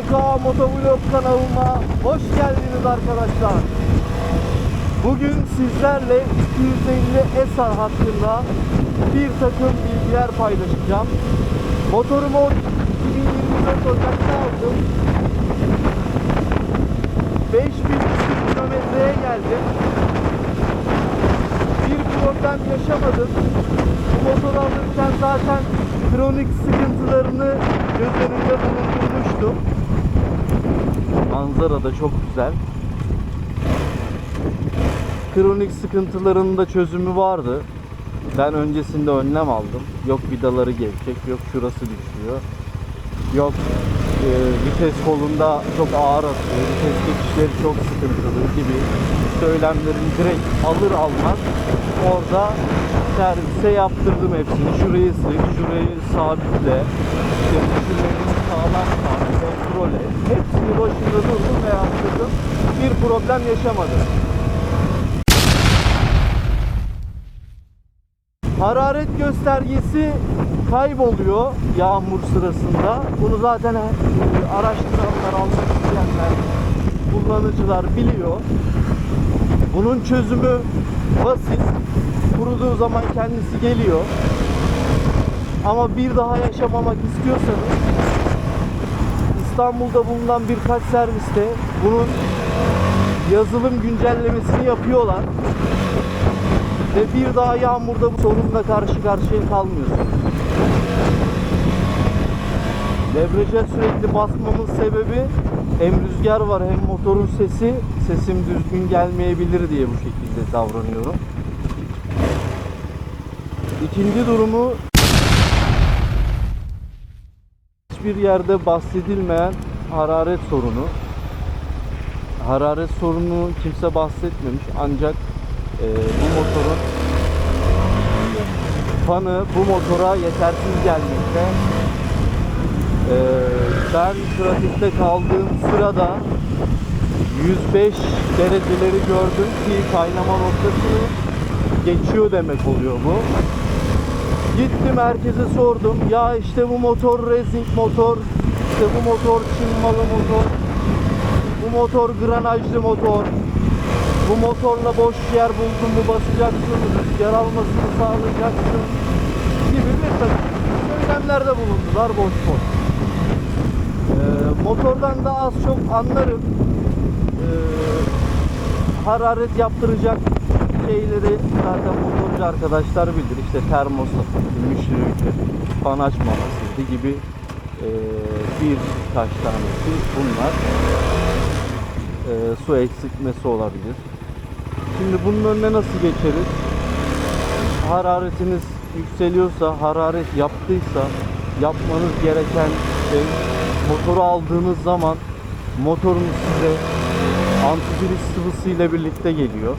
EK Motovlog kanalıma hoş geldiniz arkadaşlar. Bugün sizlerle 250 Esar hakkında bir takım bilgiler paylaşacağım. Motorumu 2024 Ocak'ta aldım. 5000 kilometreye geldim. Bir problem yaşamadım. Bu motoru alırken zaten kronik sıkıntılarını göz önünde bulundurmuştum. Manzara da çok güzel. Kronik sıkıntıların da çözümü vardı. Ben öncesinde önlem aldım. Yok vidaları gevşek, yok şurası düşüyor. Yok e, vites kolunda çok ağır atıyor, vites geçişleri çok sıkıntılı gibi söylemlerin direkt alır almaz orada servise yaptırdım hepsini. Şurayı sık, şurayı sabitle, işte şurayı sağlam sağlam kontrol et. Hepsini başında durdum ve yaptırdım. Bir problem yaşamadım. Hararet göstergesi kayboluyor yağmur sırasında. Bunu zaten e, araştıranlar, almak isteyenler, kullanıcılar biliyor. Bunun çözümü basit. Kuruduğu zaman kendisi geliyor. Ama bir daha yaşamamak istiyorsanız İstanbul'da bulunan birkaç serviste bunun yazılım güncellemesini yapıyorlar ve bir daha yağmurda bu sorunla karşı karşıya kalmıyorsunuz. Debriyaja sürekli basmamın sebebi hem rüzgar var hem motorun sesi sesim düzgün gelmeyebilir diye bu şekilde davranıyorum. İkinci durumu hiçbir yerde bahsedilmeyen hararet sorunu. Hararet sorunu kimse bahsetmemiş ancak e, bu motorun fanı bu motora yetersiz gelmekte. E, ben trafikte kaldığım sırada 105 dereceleri gördüm ki kaynama noktasını geçiyor demek oluyor bu. Gittim herkese sordum. Ya işte bu motor racing motor, işte bu motor Çin malı motor, motor granajlı motor, bu motorla boş yer buldun mu basacaksın, rüzgar almasını sağlayacaksın gibi bir takım söylemlerde bulundular boş boş. Ee, motordan da az çok anlarım. Ee, hararet yaptıracak şeyleri zaten motorcu arkadaşlar bilir. İşte termostat, müşteridir, fan açmamasıydı gibi ee, bir kaç tanesi bunlar. Ee, su eksiltmesi olabilir. Şimdi bunun önüne nasıl geçeriz? Hararetiniz yükseliyorsa, hararet yaptıysa yapmanız gereken şey motoru aldığınız zaman motorunuz size antifriz sıvısı ile birlikte geliyor.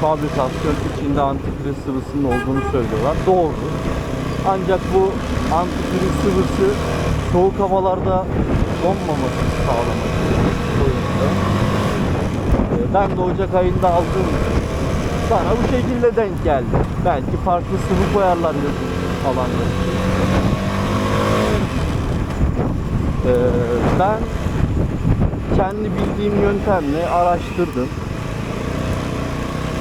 Fabrikasyon içinde antifriz sıvısının olduğunu söylüyorlar. Doğru. Ancak bu antifriz sıvısı soğuk havalarda donmaması sağlamak için. Yüzden. Ee, Ben de Ocak ayında aldım. Bana bu şekilde denk geldi. Belki farklı sıvı koyarlar yazın falanlar için. Ee, ben kendi bildiğim yöntemle araştırdım.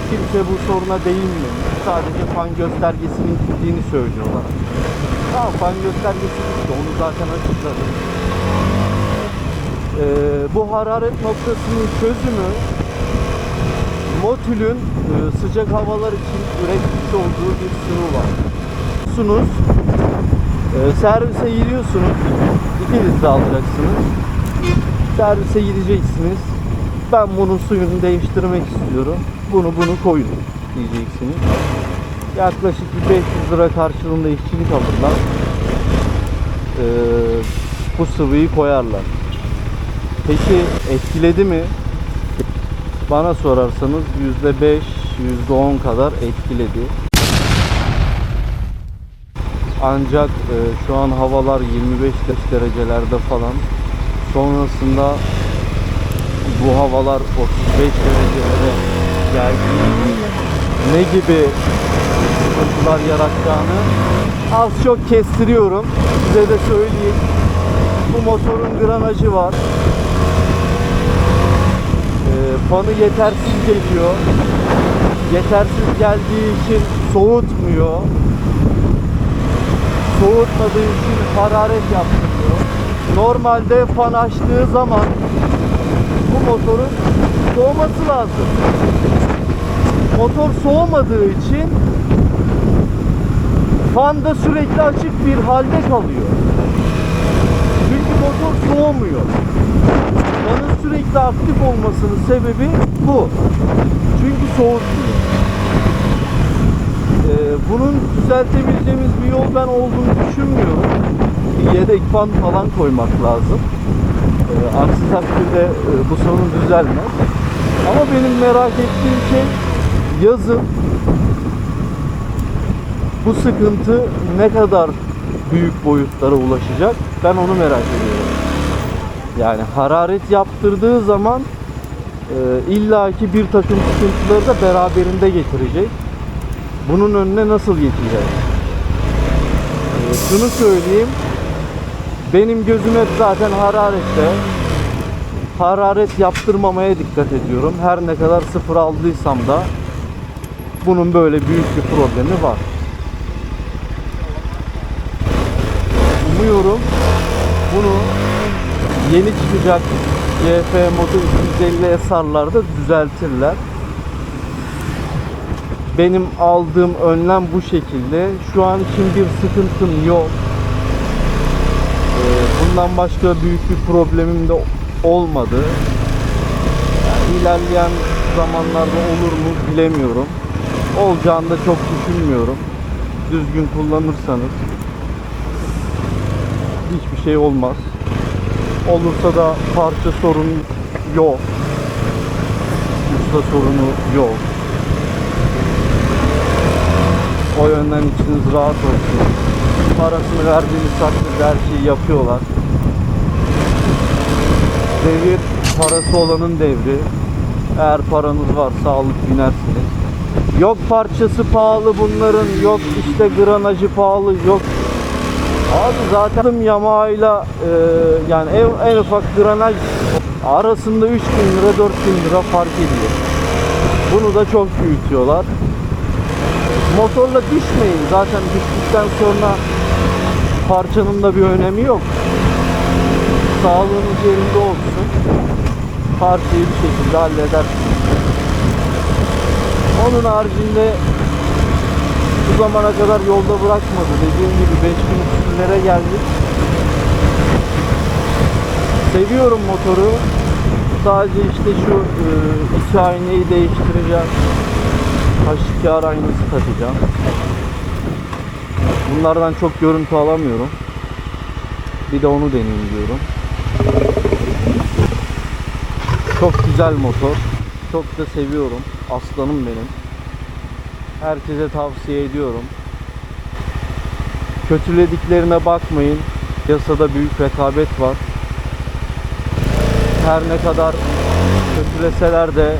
Kimse bu soruna değinmemiş. Sadece fan göstergesinin gittiğini söylüyorlar. Tamam fan göstergesi gitti. Onu zaten açıkladım. Ee, bu hararet noktasının çözümü Motül'ün e, sıcak havalar için üretmiş olduğu bir sıvı var. Sunuz, e, servise gidiyorsunuz, 2 litre alacaksınız. Servise gideceksiniz. Ben bunun suyunu değiştirmek istiyorum. Bunu bunu koyun diyeceksiniz. Yaklaşık bir 500 lira karşılığında işçilik alırlar. E, bu sıvıyı koyarlar. Peki etkiledi mi? Bana sorarsanız %5, %10 kadar etkiledi. Ancak e, şu an havalar 25 derecelerde falan. Sonrasında bu havalar 35 derecelere geldiğinde ne gibi sıkıntılar yaratacağını az çok kestiriyorum. Size de söyleyeyim. Bu motorun granajı var. Fanı yetersiz geliyor. Yetersiz geldiği için soğutmuyor. Soğutmadığı için hararet yaptırıyor. Normalde fan açtığı zaman bu motorun soğuması lazım. Motor soğumadığı için fan da sürekli açık bir halde kalıyor. Çünkü motor soğumuyor. Fanın sürekli aktif olmasının sebebi bu. Çünkü soğutmuyor. Ee, bunun düzeltebileceğimiz bir yol ben olduğunu düşünmüyorum. Bir yedek fan falan koymak lazım. Ee, aksi takdirde e, bu sorun düzelmez. Ama benim merak ettiğim şey yazın bu sıkıntı ne kadar büyük boyutlara ulaşacak ben onu merak ediyorum. Yani hararet yaptırdığı zaman e, illaki bir takım sıkıntıları da beraberinde getirecek. Bunun önüne nasıl geçeceğiz? E, şunu söyleyeyim. Benim gözüm hep zaten hararette. Hararet yaptırmamaya dikkat ediyorum. Her ne kadar sıfır aldıysam da bunun böyle büyük bir problemi var. Umuyorum bunu yeni çıkacak GF Moto 250 SR'larda düzeltirler. Benim aldığım önlem bu şekilde. Şu an için bir sıkıntım yok. Ee, Bundan başka büyük bir problemim de olmadı. Yani ilerleyen zamanlarda olur mu bilemiyorum. Olacağını da çok düşünmüyorum. Düzgün kullanırsanız hiçbir şey olmaz. Olursa da parça sorunu yok. Usta sorunu yok. O yönden içiniz rahat olsun. Parasını verdiğiniz takdirde her şeyi yapıyorlar. Devir parası olanın devri. Eğer paranız varsa alıp binersiniz. Yok parçası pahalı bunların, yok işte granajı pahalı, yok Abi zaten Yamaha'yla e, yani en, en ufak granaj arasında 3 bin lira 4 bin lira fark ediyor. Bunu da çok büyütüyorlar. Motorla düşmeyin. Zaten düştükten sonra parçanın da bir önemi yok. Sağlığınız yerinde olsun. Parçayı bir şekilde halledersiniz. Onun haricinde bu zamana kadar yolda bırakmadı. Dediğim gibi 5000 küsürlere geldik. Seviyorum motoru. Sadece işte şu e, iki aynayı değiştireceğim. H2R aynası takacağım. Bunlardan çok görüntü alamıyorum. Bir de onu deneyeyim diyorum. Çok güzel motor. Çok da seviyorum. Aslanım benim. Herkese tavsiye ediyorum. Kötülediklerine bakmayın. Piyasada büyük rekabet var. Her ne kadar kötüleseler de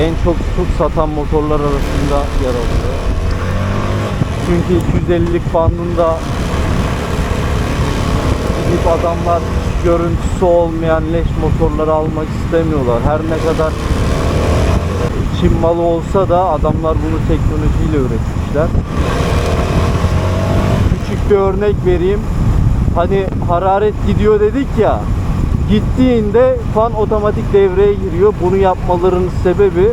en çok tut satan motorlar arasında yer alıyor. Çünkü 250'lik bandında gidip adamlar görüntüsü olmayan leş motorları almak istemiyorlar. Her ne kadar Çin malı olsa da adamlar bunu teknolojiyle üretmişler. Küçük bir örnek vereyim. Hani hararet gidiyor dedik ya. Gittiğinde fan otomatik devreye giriyor. Bunu yapmalarının sebebi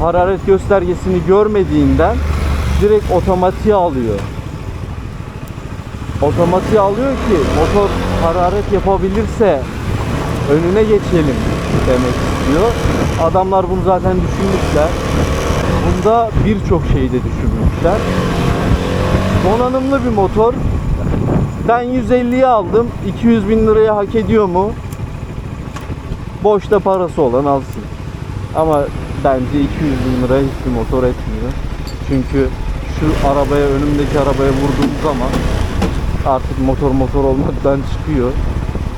hararet göstergesini görmediğinden direkt otomatiğe alıyor. Otomatiğe alıyor ki motor hararet yapabilirse önüne geçelim demek istiyor. Adamlar bunu zaten düşünmüşler. Bunda birçok şeyi de düşünmüşler. Donanımlı bir motor. Ben 150'ye aldım. 200 bin liraya hak ediyor mu? Boşta parası olan alsın. Ama bence 200 bin liraya hiçbir motor etmiyor. Çünkü şu arabaya, önümdeki arabaya vurduğum zaman artık motor motor olmaktan çıkıyor.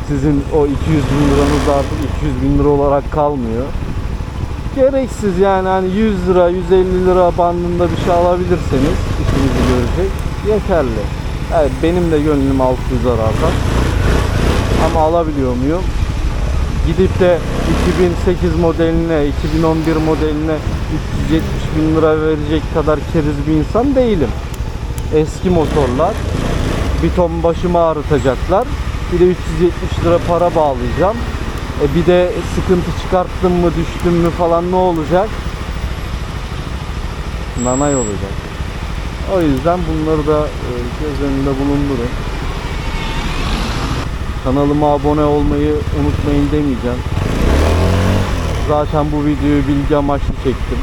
Sizin o 200 bin liranız artık 200 bin lira olarak kalmıyor. Gereksiz yani hani 100 lira, 150 lira bandında bir şey alabilirseniz işinizi görecek. Yeterli. Evet benim de gönlüm 600 arardan. Ama alabiliyor muyum? Gidip de 2008 modeline, 2011 modeline 370 bin lira verecek kadar keriz bir insan değilim. Eski motorlar. Bir ton başımı ağrıtacaklar. Bir de 370 lira para bağlayacağım. E bir de sıkıntı çıkarttım mı düştüm mü falan ne olacak? Nanay olacak. O yüzden bunları da e, göz önünde bulundurun. Kanalıma abone olmayı unutmayın demeyeceğim. Zaten bu videoyu bilgi amaçlı çektim.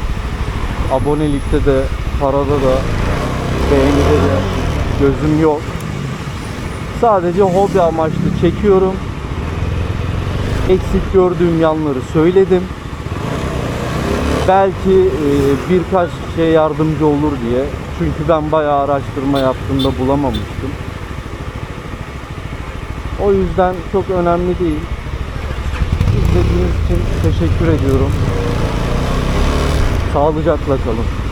Abonelikte de, parada da, beğenide de gözüm yok. Sadece hobi amaçlı çekiyorum. Eksik gördüğüm yanları söyledim. Belki e, birkaç şey yardımcı olur diye. Çünkü ben bayağı araştırma yaptığımda bulamamıştım. O yüzden çok önemli değil. İzlediğiniz için teşekkür ediyorum. Sağlıcakla kalın.